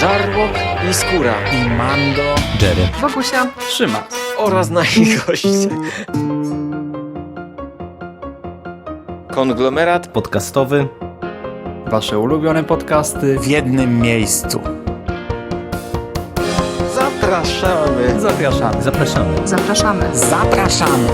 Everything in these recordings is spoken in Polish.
Żarłok i Skóra i Mando, Jerry. Wokusia. Trzyma. oraz nasi goście. Konglomerat Podcastowy. Wasze ulubione podcasty w jednym miejscu. zapraszamy. Zapraszamy. Zapraszamy. Zapraszamy. Zapraszamy.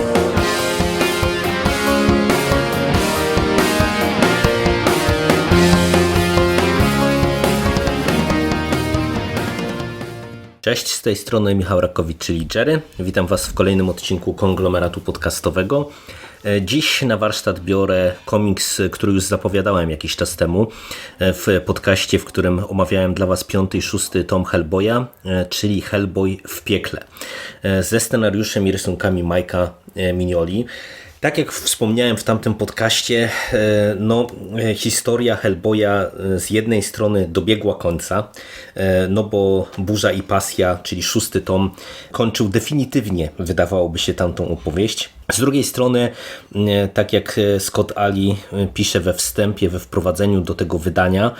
Cześć, z tej strony Michał Rakowicz, czyli Jerry. Witam Was w kolejnym odcinku konglomeratu podcastowego. E, Dziś na warsztat biorę komiks, który już zapowiadałem jakiś czas temu e, w podcaście, w którym omawiałem dla Was piąty i szósty tom Hellboya, e, czyli Hellboy w piekle. Ze scenariuszem i rysunkami Majka Mignoli. Tak jak wspomniałem w tamtym podcaście, e, no, e, historia Hellboya e, z jednej strony dobiegła końca, no bo Burza i Pasja, czyli szósty tom, kończył definitywnie, wydawałoby się, tamtą opowieść. Z drugiej strony, tak jak Scott Ali pisze we wstępie, we wprowadzeniu do tego wydania,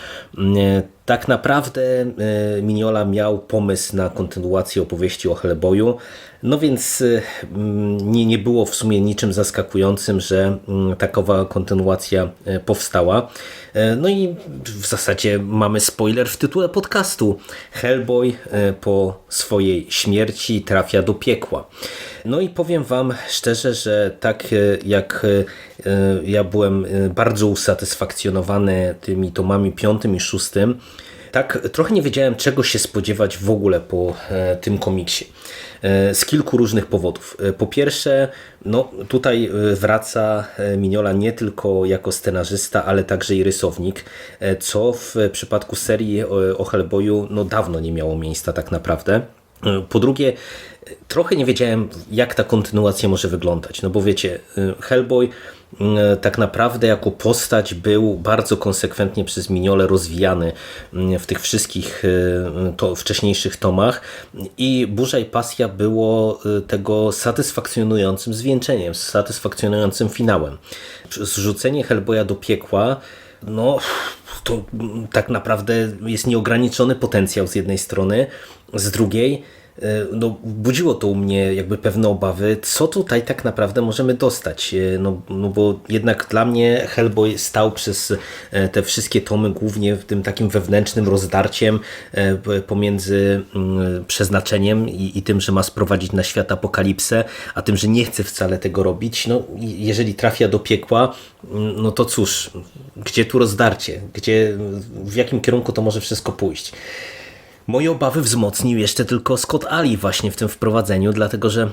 tak naprawdę e, Mignola miał pomysł na kontynuację opowieści o Hellboyu, no więc y, mm, nie, nie było w sumie niczym zaskakującym, że mm, takowa kontynuacja e, powstała. E, No i w zasadzie mamy spoiler w tytule podcastu. Hellboy e, po swojej śmierci trafia do piekła. No i powiem Wam szczerze, że tak e, jak e, e, ja byłem e, bardzo usatysfakcjonowany tymi tomami piątym i szóstym, tak trochę nie wiedziałem czego się spodziewać w ogóle po e, tym komiksie. E, Z kilku różnych powodów. E, Po pierwsze, no tutaj wraca Mignola nie tylko jako scenarzysta, ale także i rysownik, co w przypadku serii o, Hellboyu no dawno nie miało miejsca tak naprawdę. Po drugie, trochę nie wiedziałem, jak ta kontynuacja może wyglądać. No bo wiecie, Hellboy tak naprawdę jako postać był bardzo konsekwentnie przez Mignole rozwijany mm, w tych wszystkich e, to, wcześniejszych tomach i Burza i Pasja było e, tego satysfakcjonującym zwieńczeniem, satysfakcjonującym finałem. Zrzucenie Hellboya do piekła no, to mm, tak naprawdę jest nieograniczony potencjał z jednej strony, z drugiej e, no, budziło to u mnie jakby pewne obawy, co tutaj tak naprawdę możemy dostać. E, No, no bo jednak dla mnie Hellboy stał przez e, te wszystkie tomy głównie w tym takim wewnętrznym rozdarciem e, pomiędzy mm, przeznaczeniem i, i tym, że ma sprowadzić na świat apokalipsę, a tym, że nie chce wcale tego robić. No, jeżeli trafia do piekła, mm, no to cóż, gdzie tu rozdarcie? Gdzie, w jakim kierunku to może wszystko pójść? Moje obawy wzmocnił jeszcze tylko Scott Ali właśnie w tym wprowadzeniu, dlatego że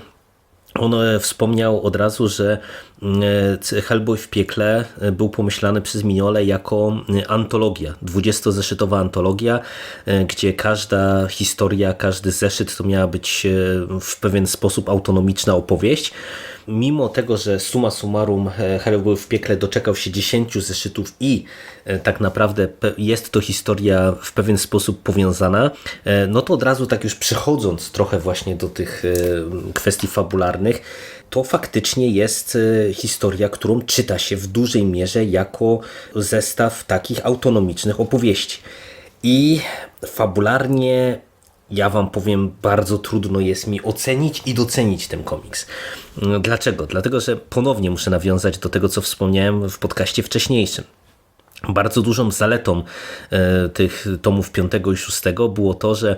on e, wspomniał od razu, że e, Hellboy w piekle e, był pomyślany przez Mignole jako antologia, 20-zeszytowa antologia, gdzie każda historia, każdy zeszyt to miała być w pewien sposób autonomiczna opowieść. Mimo tego, że suma summarum e, Hellboy w piekle doczekał się 10 zeszytów i e, tak naprawdę jest to historia w pewien sposób powiązana, e, no to od razu tak już przechodząc trochę właśnie do tych kwestii fabularnych, to faktycznie jest historia, którą czyta się w dużej mierze jako zestaw takich autonomicznych opowieści. I fabularnie ja wam powiem, bardzo trudno jest mi ocenić i docenić ten komiks. Dlaczego? Dlatego, że ponownie muszę nawiązać do tego, co wspomniałem w podcaście wcześniejszym. Bardzo dużą zaletą e, tych tomów 5 i 6 było to, że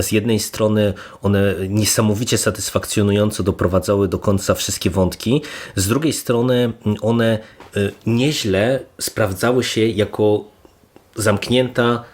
z jednej strony one niesamowicie satysfakcjonująco doprowadzały do końca wszystkie wątki, z drugiej strony one e, nieźle sprawdzały się jako zamknięta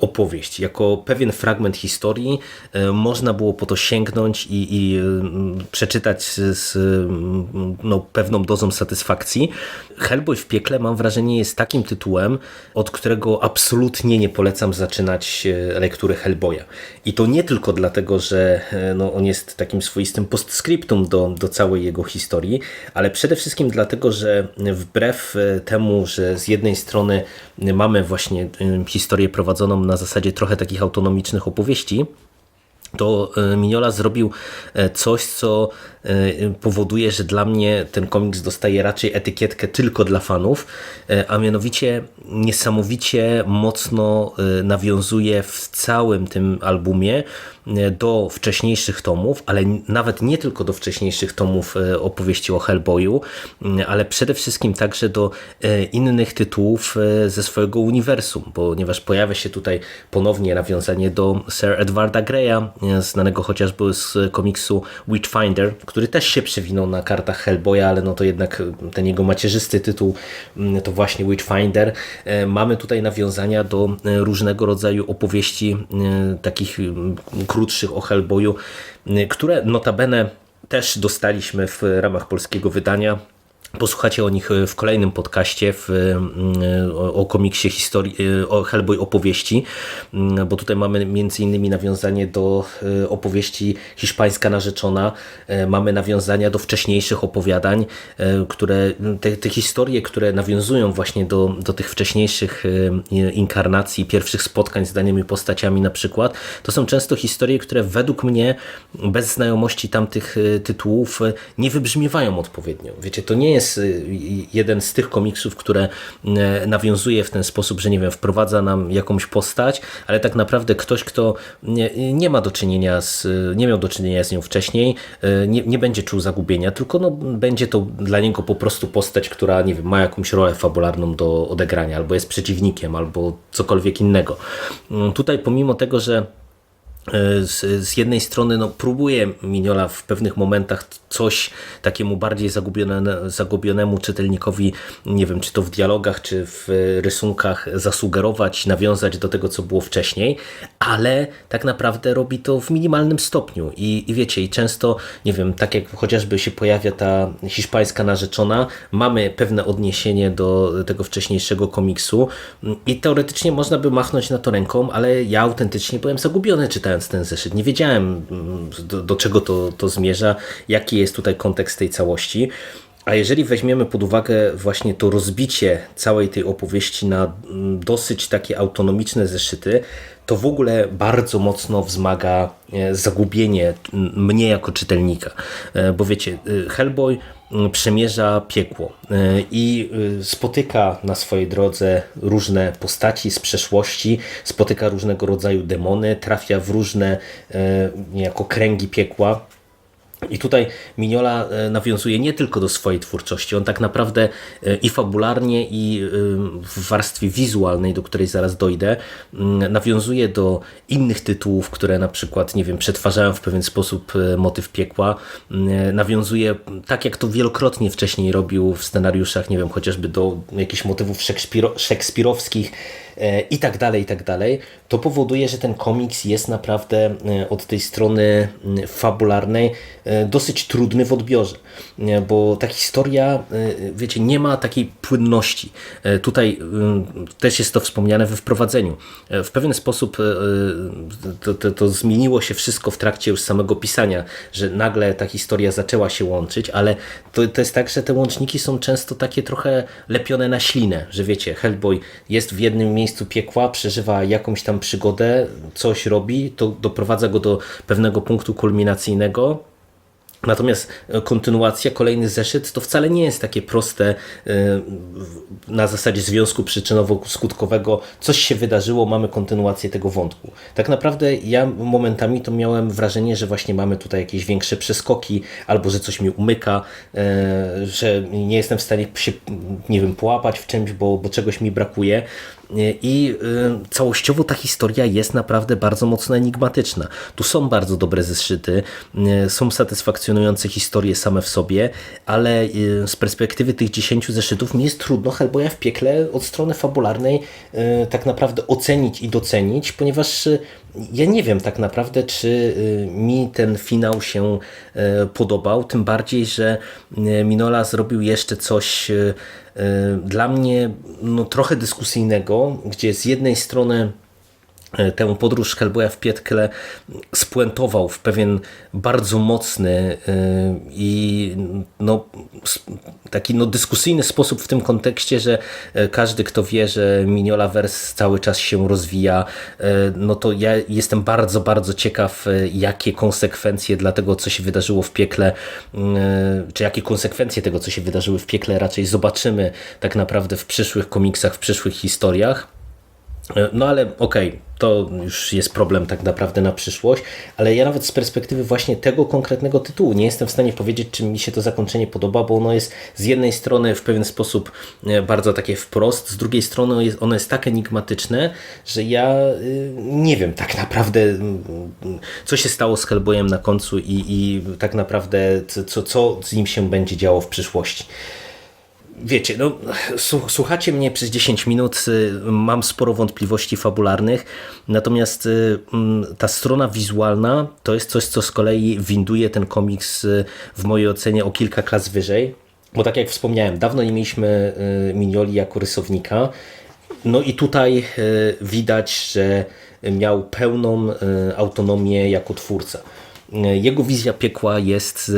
opowieść, jako pewien fragment historii. e, Można było po to sięgnąć i, i mm, przeczytać z, mm, no, pewną dozą satysfakcji. Hellboy w piekle mam wrażenie jest takim tytułem, od którego absolutnie nie polecam zaczynać e, lektury Hellboya. I to nie tylko dlatego, że e, no, on jest takim swoistym postscriptum do, do całej jego historii, ale przede wszystkim dlatego, że wbrew e, temu, że z jednej strony mamy właśnie historię prowadzoną na zasadzie trochę takich autonomicznych opowieści, to e, Mignola zrobił e, coś, co e, powoduje, że dla mnie ten komiks dostaje raczej etykietkę tylko dla fanów, a mianowicie niesamowicie mocno nawiązuje w całym tym albumie do wcześniejszych tomów, ale nawet nie tylko do wcześniejszych tomów opowieści o Hellboyu, ale przede wszystkim także do innych tytułów ze swojego uniwersum, ponieważ pojawia się tutaj ponownie nawiązanie do Sir Edwarda Greya, znanego chociażby z komiksu Witchfinder, który też się przewinął na kartach Hellboya, ale no to jednak ten jego macierzysty tytuł m, to właśnie Witchfinder. E, Mamy tutaj nawiązania do e, różnego rodzaju opowieści e, takich m, krótszych o Hellboyu, które notabene też dostaliśmy w ramach polskiego wydania. Posłuchacie o nich w kolejnym podcaście w, mm, o, o komiksie historii, o Hellboy opowieści, mm, bo tutaj mamy między innymi nawiązanie do e, opowieści Hiszpańska narzeczona, e, mamy nawiązania do wcześniejszych opowiadań, e, które te, te historie, które nawiązują właśnie do, do tych wcześniejszych e, inkarnacji, pierwszych spotkań z danymi postaciami na przykład, to są często historie, które według mnie bez znajomości tamtych e, tytułów e, nie wybrzmiewają odpowiednio. Wiecie, to nie jest e, jeden z tych komiksów, które e, nawiązuje w ten sposób, że nie wiem, wprowadza nam jakąś postać, ale tak naprawdę ktoś, kto nie, nie ma do czynienia z, nie miał do czynienia z nią wcześniej, e, nie, nie będzie czuł zagubienia, tylko no, będzie to dla niego po prostu postać, która nie wiem, ma jakąś rolę fabularną do odegrania, albo jest przeciwnikiem, albo cokolwiek innego. Mm, Tutaj pomimo tego, że z, z jednej strony no, próbuje Miniola w pewnych momentach coś takiemu bardziej zagubione, zagubionemu czytelnikowi, nie wiem, czy to w dialogach, czy w rysunkach zasugerować, nawiązać do tego, co było wcześniej, ale tak naprawdę robi to w minimalnym stopniu. I, i wiecie, i często, nie wiem, tak jak chociażby się pojawia ta hiszpańska narzeczona, mamy pewne odniesienie do tego wcześniejszego komiksu. I teoretycznie można by machnąć na to ręką, ale ja autentycznie byłem zagubiony czytając ten zeszyt. Nie wiedziałem mm, do, do czego to, to zmierza, jaki jest tutaj kontekst tej całości. A jeżeli weźmiemy pod uwagę właśnie to rozbicie całej tej opowieści na mm, dosyć takie autonomiczne zeszyty, to w ogóle bardzo mocno wzmaga e, zagubienie mnie jako czytelnika. E, Bo wiecie, e, Hellboy przemierza piekło i spotyka na swojej drodze różne postaci z przeszłości, spotyka różnego rodzaju demony, trafia w różne niejako kręgi piekła. I tutaj Mignola e, nawiązuje nie tylko do swojej twórczości, on tak naprawdę e, i fabularnie, i e, w warstwie wizualnej, do której zaraz dojdę, mm, nawiązuje do innych tytułów, które na przykład, nie wiem, przetwarzają w pewien sposób motyw piekła. Mm, Nawiązuje, tak jak to wielokrotnie wcześniej robił w scenariuszach, nie wiem, chociażby do jakichś motywów szekspiro- szekspirowskich, i tak dalej, i tak dalej, to powoduje, że ten komiks jest naprawdę e, od tej strony fabularnej e, dosyć trudny w odbiorze, bo ta historia, e, wiecie, nie ma takiej płynności. Tutaj też jest to wspomniane we wprowadzeniu. W pewien sposób to, to, to zmieniło się wszystko w trakcie już samego pisania, że nagle ta historia zaczęła się łączyć, ale to, to jest tak, że te łączniki są często takie trochę lepione na ślinę, że wiecie, Hellboy jest w jednym miejscu piekła, przeżywa jakąś tam przygodę, coś robi, to doprowadza go do pewnego punktu kulminacyjnego, Natomiast e, kontynuacja, kolejny zeszyt, to wcale nie jest takie proste e, na zasadzie związku przyczynowo-skutkowego. Coś się wydarzyło, mamy kontynuację tego wątku. Tak naprawdę ja momentami to miałem wrażenie, że właśnie mamy tutaj jakieś większe przeskoki, albo że coś mi umyka, e, że nie jestem w stanie się, nie wiem, połapać w czymś, bo, bo czegoś mi brakuje. I y, całościowo ta historia jest naprawdę bardzo mocno enigmatyczna. Tu są bardzo dobre zeszyty, y, są satysfakcjonujące historie same w sobie, ale y, z perspektywy tych 10 zeszytów mi jest trudno Hellboya w piekle od strony fabularnej tak naprawdę ocenić i docenić, ponieważ ja nie wiem tak naprawdę, czy y, mi ten finał się y, podobał, tym bardziej, że y, Minola zrobił jeszcze coś dla mnie no, trochę dyskusyjnego, gdzie z jednej strony tę podróż Hellboya w piekle spuentował w pewien bardzo mocny e, i no, taki no, dyskusyjny sposób w tym kontekście, że e, każdy, kto wie, że Mignolaverse cały czas się rozwija, e, no to ja jestem bardzo, bardzo ciekaw, e, jakie konsekwencje dla tego, co się wydarzyło w piekle, mm, e, czy jakie konsekwencje tego, co się wydarzyły w piekle raczej zobaczymy tak naprawdę w przyszłych komiksach, w przyszłych historiach. No ale okej, to już jest problem tak naprawdę na przyszłość, ale ja nawet z perspektywy właśnie tego konkretnego tytułu nie jestem w stanie powiedzieć, czy mi się to zakończenie podoba, bo ono jest z jednej strony w pewien sposób e, bardzo takie wprost, z drugiej strony ono jest tak enigmatyczne, że ja y, nie wiem tak naprawdę, mm, co się stało z Hellboyem na końcu i, i tak naprawdę co, co z nim się będzie działo w przyszłości. Wiecie, no, słuchacie mnie przez 10 minut, y, mam sporo wątpliwości fabularnych, natomiast y, mm, ta strona wizualna to jest coś, co z kolei winduje ten komiks y, w mojej ocenie o kilka klas wyżej, bo tak jak wspomniałem, dawno nie mieliśmy Minioli jako rysownika, no i tutaj widać, że miał pełną autonomię jako twórca. Jego wizja piekła jest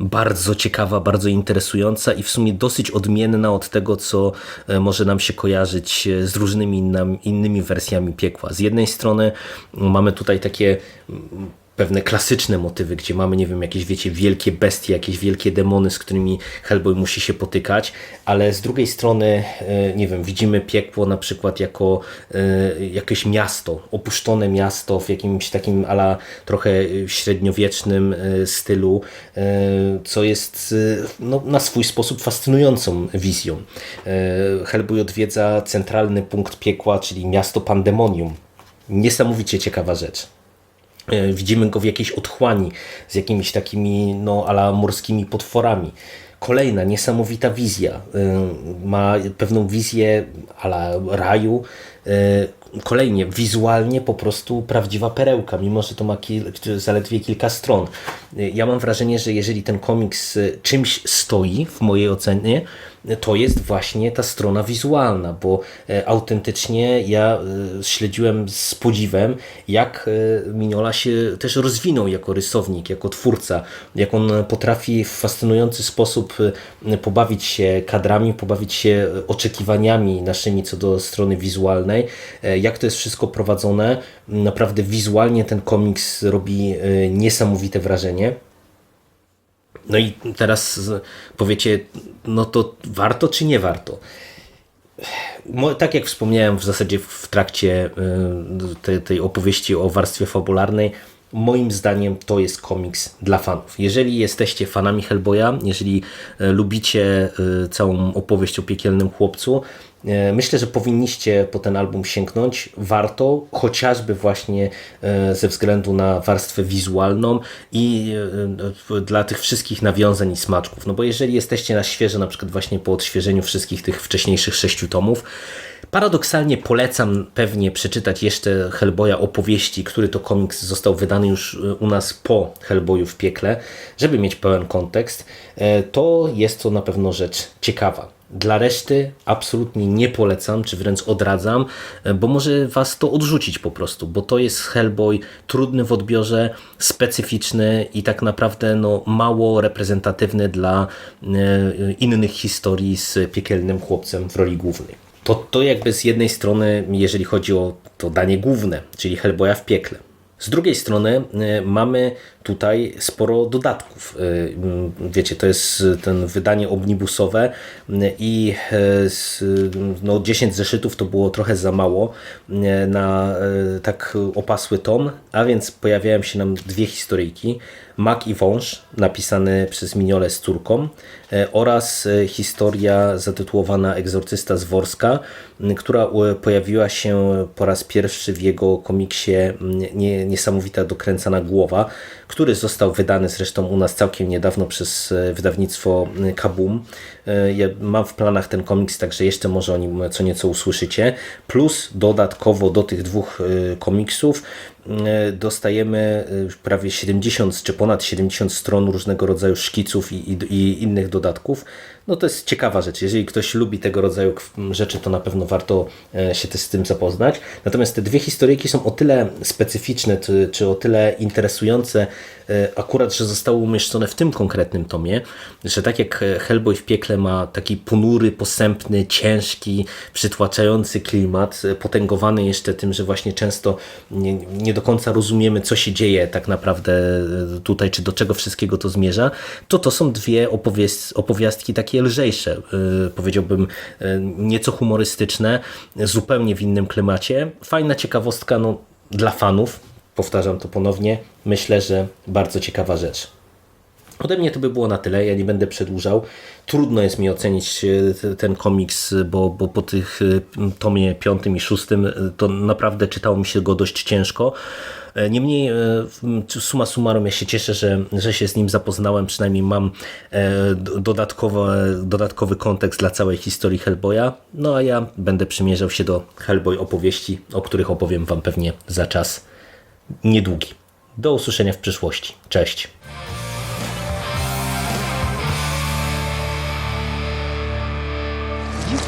bardzo ciekawa, bardzo interesująca i w sumie dosyć odmienna od tego, co e, może nam się kojarzyć e, z różnymi innymi wersjami piekła. Z jednej strony mamy tutaj takie pewne klasyczne motywy, gdzie mamy, nie wiem, jakieś, wiecie, wielkie bestie, jakieś wielkie demony, z którymi Hellboy musi się potykać, ale z drugiej strony, e, nie wiem, widzimy piekło na przykład jako e, jakieś miasto, opuszczone miasto w jakimś takim ala trochę średniowiecznym e, stylu, e, co jest no, na swój sposób fascynującą wizją. Hellboy odwiedza centralny punkt piekła, czyli miasto Pandemonium. Niesamowicie ciekawa rzecz. E, Widzimy go w jakiejś otchłani z jakimiś takimi no, ala morskimi potworami. Kolejna niesamowita wizja. E, Ma pewną wizję ala raju. Kolejnie, wizualnie po prostu prawdziwa perełka, mimo że to ma kil, zaledwie kilka stron. Ja mam wrażenie, że jeżeli ten komiks e, czymś stoi, w mojej ocenie, to jest właśnie ta strona wizualna, bo e, autentycznie ja e, śledziłem z podziwem, jak e, Mignola się też rozwinął jako rysownik, jako twórca, jak on potrafi w fascynujący sposób pobawić się kadrami, pobawić się oczekiwaniami naszymi co do strony wizualnej, jak to jest wszystko prowadzone. Naprawdę wizualnie ten komiks robi e, niesamowite wrażenie. No i teraz powiecie, no to warto czy nie warto? Tak jak wspomniałem w zasadzie w trakcie te, tej opowieści o warstwie fabularnej, moim zdaniem to jest komiks dla fanów. Jeżeli jesteście fanami Hellboya, jeżeli y, lubicie całą opowieść o piekielnym chłopcu, myślę, że powinniście po ten album sięgnąć. Warto, chociażby właśnie y, ze względu na warstwę wizualną i y, dla tych wszystkich nawiązań i smaczków. No bo jeżeli jesteście na świeżo, na przykład właśnie po odświeżeniu wszystkich tych wcześniejszych sześciu tomów, Paradoksalnie polecam pewnie przeczytać jeszcze Hellboya opowieści, który to komiks został wydany już u nas po Hellboyu w piekle, żeby mieć pełen kontekst. E, To jest to na pewno rzecz ciekawa. Dla reszty absolutnie nie polecam, czy wręcz odradzam, e, bo może was to odrzucić po prostu, bo to jest Hellboy trudny w odbiorze, specyficzny i tak naprawdę no, mało reprezentatywny dla e, innych historii z piekielnym chłopcem w roli głównej. To, to jakby z jednej strony, jeżeli chodzi o to danie główne, czyli Hellboya w piekle. Z drugiej strony y, mamy tutaj sporo dodatków. Y, y, Wiecie, to jest ten wydanie omnibusowe y, i y, y, no 10 zeszytów to było trochę za mało y, na y, tak opasły tom, a więc pojawiają się nam dwie historyjki. Mak i wąż, napisany przez Miniole z córką y, oraz y, historia zatytułowana Egzorcysta z Worska, która y, pojawiła się po raz pierwszy w jego komiksie nie, Niesamowita dokręcana głowa, który został wydany zresztą u nas całkiem niedawno przez wydawnictwo Kabum. Ja mam w planach ten komiks, także jeszcze może o nim co nieco usłyszycie. Plus dodatkowo do tych dwóch komiksów dostajemy y, prawie 70 czy ponad 70 stron różnego rodzaju szkiców i, i, i innych dodatków. No to jest ciekawa rzecz. Jeżeli ktoś lubi tego rodzaju rzeczy, to na pewno warto e, się też z tym zapoznać. Natomiast te dwie historyjki są o tyle specyficzne, czy, czy o tyle interesujące, e, akurat, że zostały umieszczone w tym konkretnym tomie, że tak jak Hellboy w piekle ma taki ponury, posępny, ciężki, przytłaczający klimat, e, potęgowany jeszcze tym, że właśnie często nie, nie do końca rozumiemy, co się dzieje tak naprawdę tutaj, czy do czego wszystkiego to zmierza, to to są dwie opowiast- opowiastki takie lżejsze, e, powiedziałbym e, nieco humorystyczne, zupełnie w innym klimacie. Fajna ciekawostka no, dla fanów, powtarzam to ponownie, myślę, że bardzo ciekawa rzecz. Ode mnie to by było na tyle, ja nie będę przedłużał. Trudno jest mi ocenić e, ten komiks, bo, bo po tych e, tomie piątym i szóstym e, to naprawdę czytało mi się go dość ciężko. Niemniej m, summa summarum ja się cieszę, że, że się z nim zapoznałem, przynajmniej mam d- dodatkowe, dodatkowy kontekst dla całej historii Hellboya. No a ja będę przymierzał się do Hellboy opowieści, o których opowiem Wam pewnie za czas niedługi. Do usłyszenia w przyszłości. Cześć!